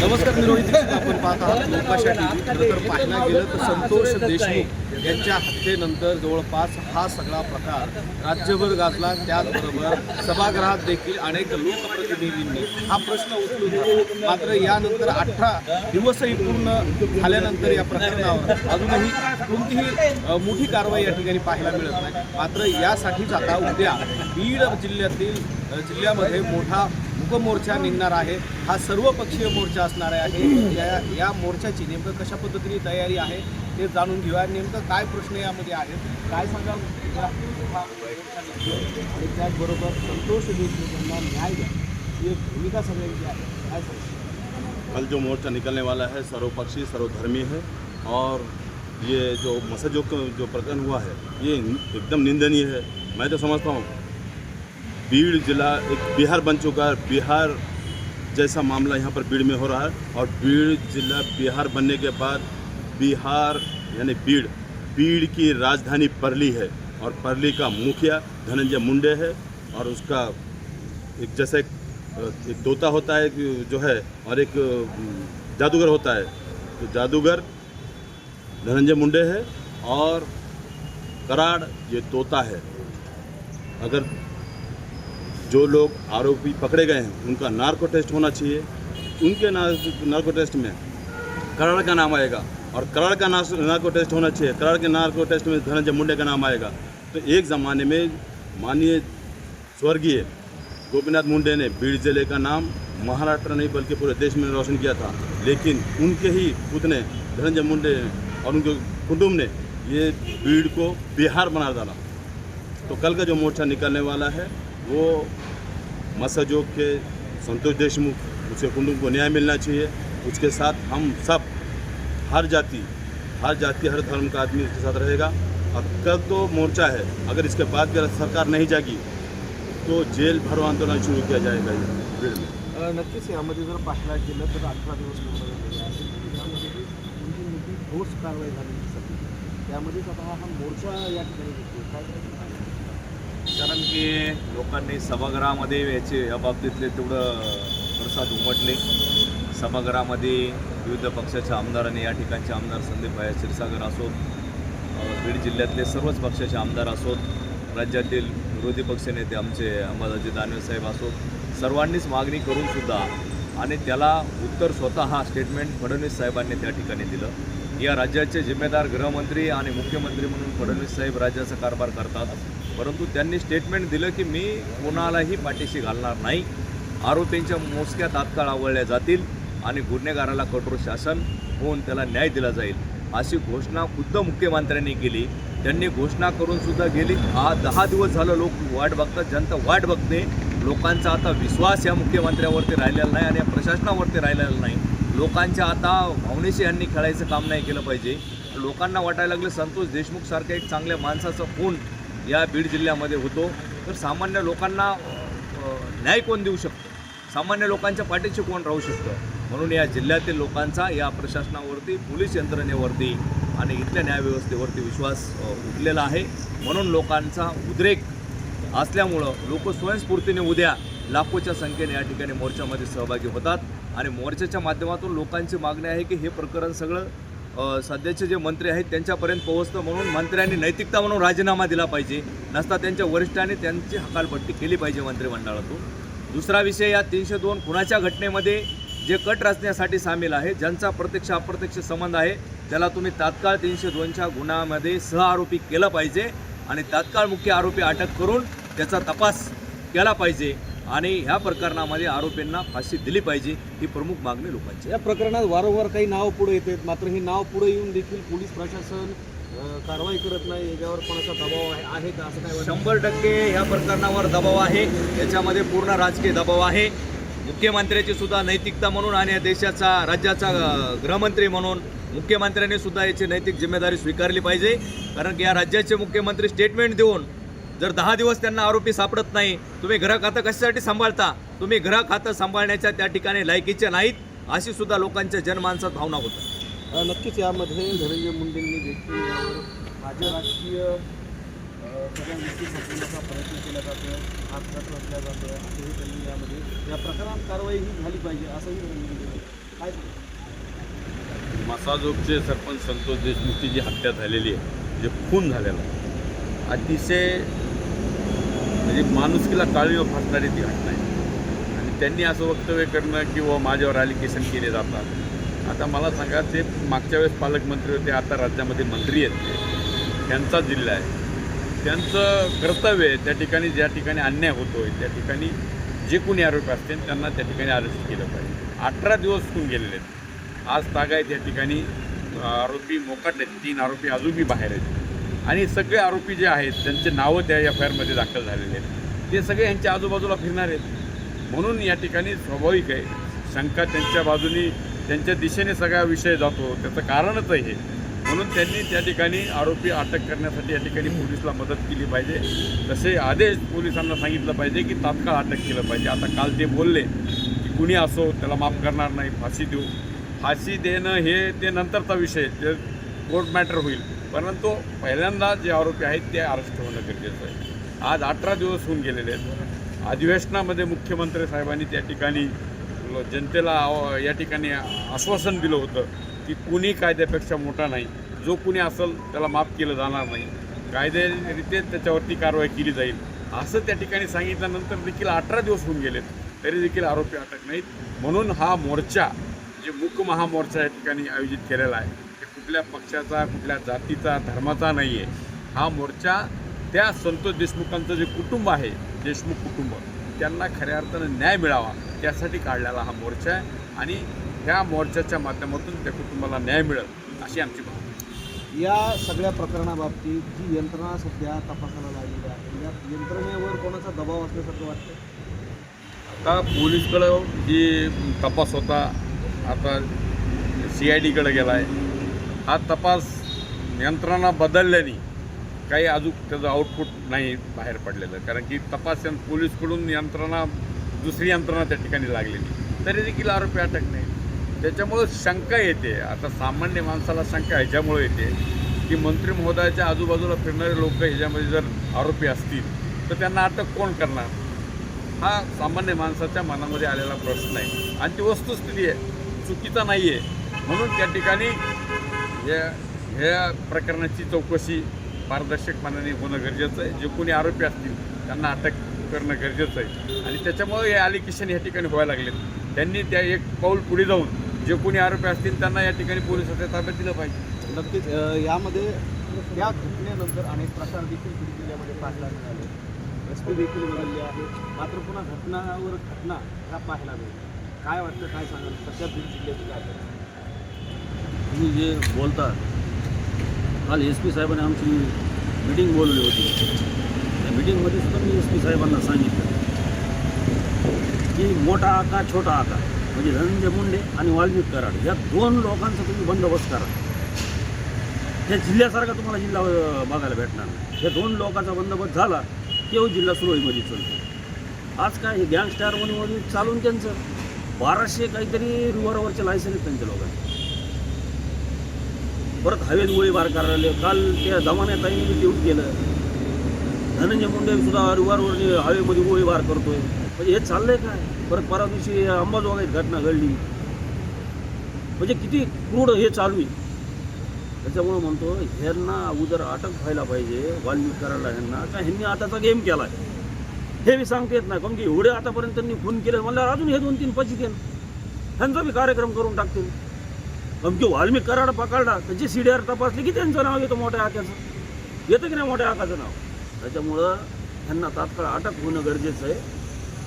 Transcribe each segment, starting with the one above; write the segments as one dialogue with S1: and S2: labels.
S1: नमस्कार मी रोहित आपण पाहत आहात लोकाशा खरं तर पाहायला गेलं तर संतोष देशमुख यांच्या हत्येनंतर जवळपास हा सगळा प्रकार राज्यभर गाजला. त्याचबरोबर सभागृहात देखील अनेक लोकप्रतिनिधींनी हा प्रश्न उचलून धरला. मात्र यानंतर अठरा दिवसही पूर्ण झाल्यानंतर या प्रकरणावर अजूनही कोणतीही मोठी कारवाई या ठिकाणी पाहायला मिळत नाही. मात्र यासाठीच आता उद्या बीड जिल्ह्यातील जिल्ह्यामध्ये मोठा मोर्चा निघणार आहे. हा सर्वपक्षीय मोर्चा असणार आहे. या या मोर्चाची नेमकं कशा पद्धतीने तयारी आहे ते जाणून घेऊया. नेमकं काय प्रश्न यामध्ये आहेत, काय या हा आणि त्याचबरोबर न्याय ही एक भूमिका सगळ्यांची
S2: कल जो मोर्चा निकलने वाला है, सर्वपक्षी, सर्वधर्मी है और ये जो मसजों का जो प्रकरण हुआ है, ये एकदम निंदनीय है। मैं तो समझता हूँ बीड़ जिला एक बिहार बन चुका है। बिहार जैसा मामला यहाँ पर बीड़ में हो रहा है और बीड़ जिला बिहार बनने के बाद बिहार यानी बीड़ बीड़ की राजधानी परली है और परली का मुखिया धनंजय मुंडे है और उसका एक जैसे एक तोता होता है जो है और एक जादूगर होता है। तो जादूगर धनंजय मुंडे है और कराड़ ये तोता है। अगर जो लोग आरोपी पकड़े गए हैं, उनका नार्को टेस्ट होना चाहिए। उनके नार्को टेस्ट में कराड़ का नाम आएगा और कराड़ का नार्को टेस्ट होना चाहिए। कराड़ के नार्को टेस्ट में धनंजय मुंडे का नाम आएगा। तो एक ज़माने में माननीय स्वर्गीय गोपीनाथ मुंडे ने बीड़ ज़िले का नाम महाराष्ट्र नहीं, बल्कि पूरे देश में रोशन किया था। लेकिन उनके ही पुतने धनंजय मुंडे और उनके कुटुंब ने ये बीड़ को बिहार बना डाला। तो कल का जो मोर्चा निकलने वाला है वो मसजोग के संतोष देशमुख उसके कुटुंब को न्याय मिलना चाहिए। उसके साथ हम सब, हर जाति हर जाति, हर धर्म का आदमी उसके साथ रहेगा। और कल तो मोर्चा है, अगर इसके बाद अगर सरकार नहीं जागी तो जेल भरो आंदोलन शुरू किया जाएगा भीड़ में।
S1: नक्कीच यामध्ये जर अठरा दिवस मोर्चा या
S3: कारण की लोकांनी सभागृहामध्ये याचे या बाबतीतले तेवढं प्रसाद उमटले. सभागृहामध्ये विविध पक्षाच्या आमदारांनी या ठिकाणचे आमदार संदीप भाया क्षीरसागर असोत बीड जिल्ह्यातले सर्वच पक्षाचे आमदार असोत राज्यातील विरोधी पक्षनेते आमचे अंबादाजी दानवे साहेब असोत. सर्वांनीच मागणी करूनसुद्धा आणि त्याला उत्तर स्वतः स्टेटमेंट फडणवीस साहेबांनी त्या ठिकाणी दिलं. या राज्याचे जिम्मेदार गृहमंत्री आणि मुख्यमंत्री म्हणून फडणवीस साहेब राज्याचा कारभार करतात. परंतु त्यांनी स्टेटमेंट दिलं की मी कोणालाही पाठीशी घालणार नाही. आरोपींच्या मोजक्या तात्काळ आवळल्या जातील आणि गुन्हेगाराला कठोर शासन होऊन त्याला न्याय दिला जाईल अशी घोषणा खुद्द मुख्यमंत्र्यांनी केली. त्यांनी घोषणा करून सुद्धा गेली. हा दहा दिवस झालं लोक वाट बघतात. जनता वाट बघते. लोकांचा आता विश्वास या मुख्यमंत्र्यावरती राहिलेला नाही आणि या प्रशासनावरती राहिलेला नाही. लोकांच्या आता भावनेशी यांनी खेळायचं काम नाही केलं पाहिजे. लोकांना वाटायला लागलं संतोष देशमुखसारख्या एक चांगल्या माणसाचा खून या बीड जिल्ह्यामध्ये होतो तर सामान्य लोकांना न्याय कोण देऊ शकतो? सामान्य लोकांच्या पाठीशी कोण राहू शकतं? म्हणून या जिल्ह्यातील लोकांचा या प्रशासनावरती पोलीस यंत्रणेवरती आणि इथल्या न्यायव्यवस्थेवरती विश्वास उठलेला आहे. म्हणून लोकांचा उद्रेक असल्यामुळं लोक स्वयंस्फूर्तीने उद्या लाखोच्या संख्येने या ठिकाणी मोर्चामध्ये सहभागी होतात. आणि मोर्चाच्या माध्यमातून लोकांची मागणी आहे की हे प्रकरण सगळं सध्याचे जे मंत्री आहेत त्यांच्यापर्यंत पोहोचतं म्हणून मंत्र्यांनी नैतिकता म्हणून राजीनामा दिला पाहिजे. नसता त्यांच्या वरिष्ठांनी त्यांची हकालपट्टी केली पाहिजे मंत्रिमंडळातून. दुसरा विषय या तीनशे दोन खुनाच्या घटनेमध्ये जे कट रचण्यासाठी सामील आहे ज्यांचा प्रत्यक्ष अप्रत्यक्ष संबंध आहे त्याला तुम्ही तात्काळ तीनशे दोनच्या गुन्ह्यामध्ये सहआरोपी केलं पाहिजे आणि तात्काळ मुख्य आरोपी अटक करून त्याचा तपास केला पाहिजे. आणि ह्या प्रकरणामध्ये आरोपींना फाशी दिली पाहिजे ही प्रमुख मागणी लोकांची.
S1: या प्रकरणात वारंवार काही नाव पुढे येतात मात्र ही नाव पुढे येऊन देखील पोलीस प्रशासन कारवाई करत नाही. याच्यावर कोणाचा दबाव आहे आहे का? असं काय
S3: शंभर टक्के ह्या प्रकरणावर दबाव आहे. याच्यामध्ये पूर्ण राजकीय दबाव आहे. मुख्यमंत्र्याची सुद्धा नैतिकता म्हणून आणि या देशाचा राज्याचा गृहमंत्री म्हणून मुख्यमंत्र्यांनी सुद्धा याची नैतिक जिम्मेदारी स्वीकारली पाहिजे. कारण की या राज्याचे मुख्यमंत्री स्टेटमेंट देऊन जर दहा दिवस त्यांना आरोपी सापडत नाही तुम्ही ग्रह खातं कशासाठी सांभाळता? तुम्ही ग्रह खातं सांभाळण्याच्या त्या ठिकाणी लायकीचे नाहीत अशी सुद्धा लोकांच्या जनमानसात भावना होतात.
S1: नक्कीच यामध्ये धनंजय मुंडेंनी देखील माझ्या राजकीय सगळ्या गोष्टी प्रयत्न केला जातो हात रचला जातो असंही त्यांनी यामध्ये या प्रकरणात कारवाई ही झाली पाहिजे असंही धनंजय मुंडे काय?
S4: मसाजोगचे सरपंच संतोष देशमुखची जी हत्या झालेली आहे जे खून झालेला आहे, अतिशय म्हणजे माणुसकीला काळीव फासणारी ती घटना आहे. आणि त्यांनी असं वक्तव्य करणं की व माझ्यावर अलिगेशन केले जातात. आता मला सांगा ते मागच्या वेळेस पालकमंत्री होते आता राज्यामध्ये मंत्री आहेत ते. त्यांचा जिल्हा आहे. त्यांचं कर्तव्य आहे त्या ठिकाणी ज्या ठिकाणी अन्याय होतो आहे त्या ठिकाणी जे कोणी आरोपी असतील त्यांना त्या ठिकाणी अरेस्ट केलं पाहिजे. अठरा दिवस होऊन गेलेले आहेत. आज तागायत या ठिकाणी आरोपी मोकाटले. तीन आरोपी अजूनही बाहेर आहेत. आणि सगळे आरोपी जे आहेत त्यांचे नावं त्या एफ आय आरमध्ये दाखल झालेले आहेत. ते सगळे यांच्या आजूबाजूला फिरणार आहेत. म्हणून या ठिकाणी स्वाभाविक आहे शंका त्यांच्या बाजूनी त्यांच्या दिशेने सगळा विषय जातो. त्याचं कारणच आहे. म्हणून त्यांनी त्या ठिकाणी आरोपी अटक करण्यासाठी या ठिकाणी पोलिसला मदत केली पाहिजे. तसे आदेश पोलिसांना सांगितलं पाहिजे की तात्काळ अटक केलं पाहिजे. आता काल ते बोलले की कुणी असो त्याला माफ करणार नाही फाशी देऊ. फाशी देणं हे ते नंतरचा विषय ते कोर्ट मॅटर होईल. परंतु पहिल्यांदा जे आरोपी आहेत ते अरेस्ट होणं गरजेचं आहे. आज अठरा दिवस होऊन गेलेले आहेत. अधिवेशनामध्ये मुख्यमंत्री साहेबांनी त्या ठिकाणी जनतेला या ठिकाणी आश्वासन दिलं होतं की कुणी कायद्यापेक्षा मोठा नाही. जो कुणी असेल त्याला माफ केलं जाणार नाही. कायद्यारीत्या त्याच्यावरती कारवाई केली जाईल. असं त्या ठिकाणी सांगितल्यानंतर देखील अठरा दिवस होऊन गेलेत. तरी देखील आरोपी अटक नाहीत. म्हणून हा मोर्चा जे मूक महामोर्चा या ठिकाणी आयोजित केलेला आहे कुठल्या पक्षाचा कुठल्या जातीचा धर्माचा नाही आहे हा मोर्चा त्या संतोष देशमुखांचं जे कुटुंब आहे देशमुख कुटुंब त्यांना खऱ्या अर्थानं न्याय मिळावा त्यासाठी काढलेला हा मोर्चा आहे. आणि ह्या मोर्चाच्या माध्यमातून त्या कुटुंबाला न्याय मिळेल अशी आमची भावना आहे.
S1: या सगळ्या प्रकरणाबाबतीत जी यंत्रणा सध्या तपासाला लागलेली आहे या यंत्रणेवर कोणाचा दबाव असल्यासारखं वाटतं
S4: आता पोलीसकडं जी तपास होता आता सी आय डीकडे गेला आहे हा तपास यंत्रणा बदलल्याने काही अजून त्याचं आउटपुट नाही बाहेर पडलेलं. कारण की तपास यं पोलीसकडून यंत्रणा दुसरी यंत्रणा त्या ठिकाणी लागलेली तरी देखील आरोपी अटक नाही. त्याच्यामुळं शंका येते. आता सामान्य माणसाला शंका ह्याच्यामुळे येते की मंत्री महोदयाच्या आजूबाजूला फिरणारे लोक ह्याच्यामध्ये जर आरोपी असतील तर त्यांना अटक कोण करणार? हा सामान्य माणसाच्या मनामध्ये आलेला प्रश्न आहे. आणि ती वस्तुस्थिती आहे. चुकीचा नाही आहे म्हणून त्या ठिकाणी ह्या ह्या प्रकरणाची चौकशी पारदर्शकपणाने होणं गरजेचं आहे. जे कोणी आरोपी असतील त्यांना अटक करणं गरजेचं आहे. आणि त्याच्यामुळे हे अलिकेशन या ठिकाणी व्हायला लागलेत. त्यांनी त्या एक पाऊल पुढे जाऊन जे कोणी आरोपी असतील त्यांना या ठिकाणी पोलिसांच्या ताब्यात दिलं पाहिजे.
S1: नक्कीच यामध्ये त्या घटनेनंतर अनेक प्रकार देखील बीड जिल्ह्यामध्ये पाहायला मिळाले. रस्ते देखील बदलले आहेत. मात्र पुन्हा घटनावर घटना ह्या पाहायला मिळतात काय वाटतं काय सांगाल? सध्या बीड जिल्ह्याची काय
S5: तुम्ही जे बोलता काल एस पी साहेबांनी आमची मिटिंग बोलवली होती त्या मिटिंगमध्ये सुद्धा मी एस पी साहेबांना सांगितलं की मोठा आकार छोटा आकार म्हणजे धनंजय मुंडे आणि वाल्मिक कराड या दोन लोकांचा तुम्ही बंदोबस्त करा। या जिल्ह्यासारखा तुम्हाला जिल्हा बघायला भेटणार नाही. या दोन लोकांचा बंदोबस्त झाला तेव्हा हो जिल्हा सुरळीमध्ये चालतो आज काय हे गँगस्टार म्हणून चालून त्यांचं. बाराशे काहीतरी रिव्हरवरचे लायसन आहेत त्यांच्या लोकांचे. परत हवेत गोळीबार करायला. काल त्या जमान्यात मी तेवढं केलं. धनंजय मुंडे सुद्धा रिव्हॉल्वरने हवेमध्ये गोळीबार करतोय. म्हणजे हे चाललंय काय? परत परवा दिवशी अंबाजोगाईत घटना घडली. म्हणजे किती क्रूड हे चालू आहे. त्याच्यामुळं म्हणतो ह्यांना अगोदर अटक व्हायला पाहिजे वाल्मिक करायला ह्यांना. का ह्यांनी आताचा गेम केला आहे हे मी सांगता येत नाही. कारण की एवढे आतापर्यंत त्यांनी खून केले. मला अजून हे दोन तीन पची ह्यांचा बी कार्यक्रम करून टाकतील. अमकी वाल्मी कराड पकडला त्यांची सी डी आर तपासली की त्यांचं नाव येतं मोठ्या आक्याचं. येतं की नाही मोठ्या आकाचं नाव? त्याच्यामुळं ह्यांना तात्काळ अटक होणं गरजेचं आहे.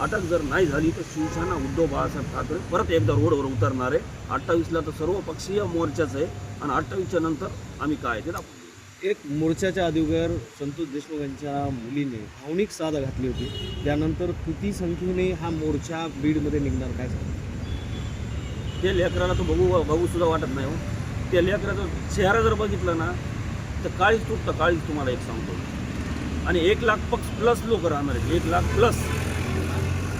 S5: अटक जर नाही झाली तर शिवसेना उद्धव बाळासाहेब ठाकरे परत एकदा रोडवर उतरणार आहे. अठ्ठावीसला तर सर्व पक्षीय मोर्चाच आहे. आणि अठ्ठावीसच्या नंतर आम्ही काय ते दाखवू.
S1: एक मोर्चाच्या अगोदर संतोष देशमुख यांच्या मुलीने भावनिक साथ घातली होती. त्यानंतर किती संख्येने हा मोर्चा बीडमध्ये निघणार काय सांगतो?
S5: ते लेकराला तर बघू बघू सुद्धा वाटत नाही हो. त्या लेकराचा चेहरा जर बघितला ना तर काळीच तुटतं काळीच तुम्हाला एक सांगतो. आणि एक लाख पक्ष प्लस लोक राहणार आहेत एक लाख प्लस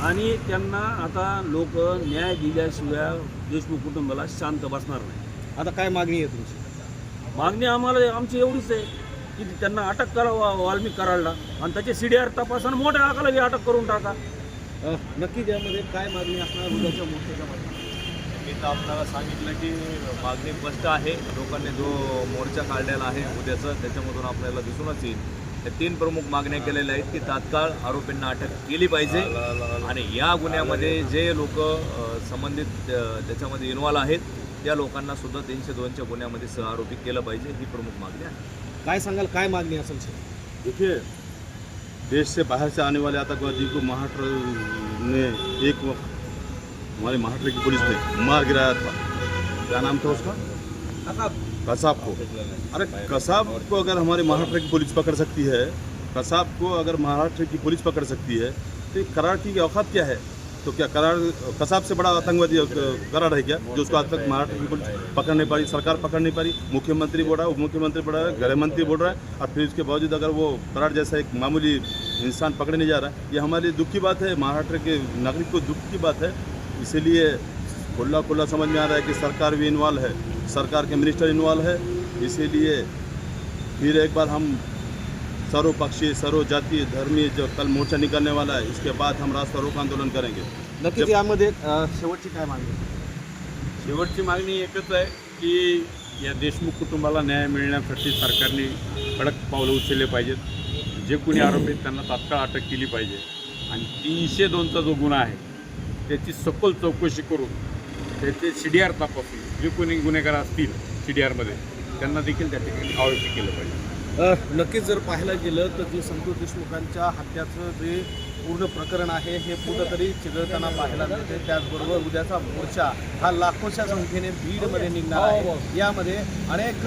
S5: आणि त्यांना आता लोक न्याय दिल्याशिवाय देशमुख कुटुंबाला शांत बसणार नाही.
S1: आता काय मागणी आहे तुमची?
S5: मागणी आम्हाला आमची एवढीच आहे की त्यांना अटक करा वाल्मिक कराडला. आणि त्याचे सी डी आर तपास आणि मोठ्या आकाला अटक करून टाका.
S1: नक्की त्यामध्ये काय मागणी असणार? उद्याच्या मोर्चाच्या माध्यमातून.
S3: आता आपल्याला सांगितलं की मागणी स्पष्ट आहे. लोकांनी जो मोर्चा काढलेला आहे उद्याचं त्याच्यामधून आपल्याला दिसूनच येईल. त्या तीन प्रमुख मागण्या केलेल्या आहेत की तात्काळ आरोपींना अटक केली पाहिजे. आणि या गुन्ह्यामध्ये जे लोक संबंधित त्याच्यामध्ये इन्व्हॉल्व आहेत त्या लोकांना सुद्धा तीनशे दोनच्या गुन्ह्यामध्ये सहआरोपी केलं पाहिजे ही प्रमुख मागणी आहे.
S1: काय सांगाल काय मागणी असेल सर?
S2: देखिए देश से बाहर से आने वाले आतंकवादी को महाराष्ट्र ने एक वक्त हमारे महाराष्ट्र की पुलिस ने मार गिराया था। क्या नाम था उसका? कसाब। को। अरे कसाब को अगर हमारे महाराष्ट्र की पुलिस पकड़ सकती है कसाब को अगर महाराष्ट्र की पुलिस पकड़ सकती है तो करार की औकात क्या है? तो क्या करार कसाब से बड़ा आतंकवादी करार है क्या? जो उसको आज तक महाराष्ट्र की पुलिस पकड़ नहीं पा रही सरकार पकड़ नहीं पा रही मुख्यमंत्री बोल रहा है उप मुख्यमंत्री बोल रहा है गृह मंत्री बोल रहा है और फिर उसके बावजूद अगर वो करार जैसा एक मामूली इंसान पकड़े नहीं जा रहा है ये हमारे दुख की बात है महाराष्ट्र के नागरिक को दुख की बात है इसीलिए खुला खुला समझ में आ रहा है कि सरकार भी इन्वॉल्व है सरकार के मिनिस्टर इन्वॉल्व है इसीलिए फिर एक बार हम सर्वपक्षीय सर्व जातीय धर्मीय जो कल मोर्चा निकलने वाला है इसके बाद हम रास्ता रोक आंदोलन करेंगे।
S1: नक्कीच यामध्ये शेवटची काय मागणी
S4: शेवटची मागणी एकच आहे की या देशमुख कुटुंबाला न्याय मिळण्यासाठी सरकारने कडक पावलं उचलले पाहिजेत. जे कोणी आरोपी आहेत त्यांना तात्काळ अटक केली पाहिजे. आणि तीनशे दोनचा जो गुन्हा आहे त्याची सखोल चौकशी करून त्याचे सी डी आर तपासून जे कोणी गुन्हेगार असतील सी डी आरमध्ये त्यांना देखील त्या ठिकाणी आरोपी केलं पाहिजे.
S1: नक्कीच जर पाहायला गेलं तर जे संतोष देशमुखांच्या हत्याचं जे पूर्ण प्रकरण आहे. हे कुठंतरी चिघळताना पाहायला मिळते. त्याचबरोबर उद्याचा मोर्चा हा लाखोच्या संख्येने बीडमध्ये निघणार आहे. यामध्ये अनेक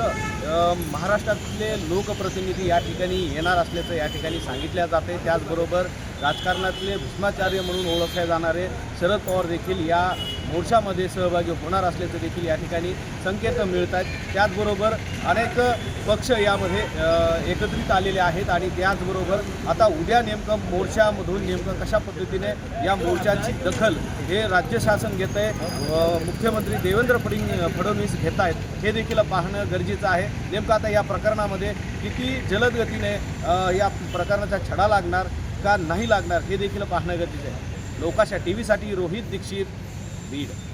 S1: महाराष्ट्रातले लोकप्रतिनिधी या ठिकाणी येणार असल्याचं या ठिकाणी सांगितल्या जाते. त्याचबरोबर राजकारणातले भीष्माचार्य म्हणून ओळखले जाणारे शरद पवार देखील या मोर्चामध्ये सहभागी होणार असल्याचं देखील या ठिकाणी संकेत मिळत आहेत त्याचबरोबर अनेक पक्ष यामध्ये एकत्रित आलेले आहेत आणि त्याचबरोबर आता उद्या नेमकं मोर्चामधून नेमकं कशा पद्धतीने या मोर्चाची दखल हे राज्य शासन घेत आहे मुख्यमंत्री देवेंद्र फडीन फडणवीस घेत आहेत हे देखील पाहणं गरजेचं आहे. नेमकं आता या प्रकरणामध्ये किती जलद गतीने या प्रकरणाचा छडा लागणार का नाही लागणार हे देखील पाहणं गरजेचं आहे. लोकाशा टी व्हीसाठी रोहित दीक्षित बीड